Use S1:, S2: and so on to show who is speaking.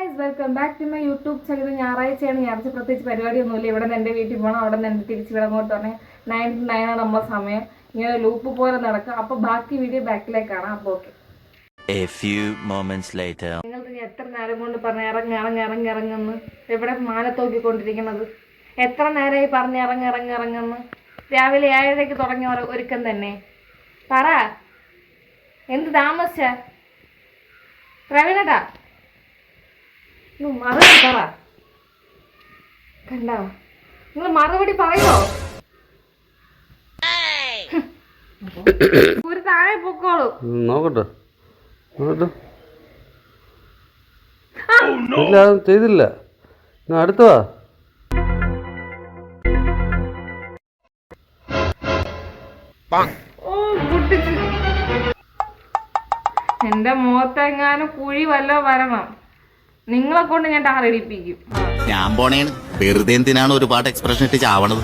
S1: Guys welcome back to my YouTube channel ഞായറാഴ്ചയാണ്. ഞായറാഴ്ച പ്രത്യേകിച്ച് പരിപാടിയൊന്നുമില്ല. ഇവിടെ നിന്ന് എന്റെ വീട്ടിൽ പോകണം അവിടെ നിന്ന് എന്റെ തിരിച്ച് ഇവിടെ അങ്ങോട്ട് പറഞ്ഞാൽ നയൻ ടു നയനാണ് നമ്മളെ സമയം. ഇങ്ങനെ ലൂപ്പ് പോലെ നടക്കുക. അപ്പോൾ ബാക്കി വീഡിയോ ബാക്കിലേക്കാണ് അപ്പോൾ okay
S2: A few moments later.
S1: നിങ്ങൾക്ക് എത്ര നേരം കൊണ്ട് പറഞ്ഞ ഇറങ്ങി ഇറങ്ങി ഇറങ്ങി ഇറങ്ങുന്നു എവിടെ മാനത്തോക്കിക്കൊണ്ടിരിക്കുന്നത് എത്ര നേരമായി പറഞ്ഞ് ഇറങ്ങി ഇറങ്ങി ഇറങ്ങുന്നു രാവിലെ ഏഴരയ്ക്ക് തുടങ്ങിയ ഒരുക്കം തന്നെ. പറ. എന്ത് താമസിച്ച? പ്രവീണട്ടാ? മറുപടി പറ. കണ്ടോ? നിങ്ങൾ മറുപടി പറയോ ഒരു താഴെ പൊക്കോളൂ.
S3: നോക്കട്ടെ. ഇല്ല ചെയ്തില്ല.
S1: അടുത്തവാ എന്റെ മുഖത്തെങ്ങാനും കുഴി വല്ല വരണം. നിങ്ങളെ കൊണ്ട് ഞാൻ ടാറിടിപ്പിക്കും
S4: ഞാൻ പോണേണ് വെറുതെ എന്തിനാണ് ഒരുപാട് എക്സ്പ്രഷൻ ഇട്ട് ചാവണത്?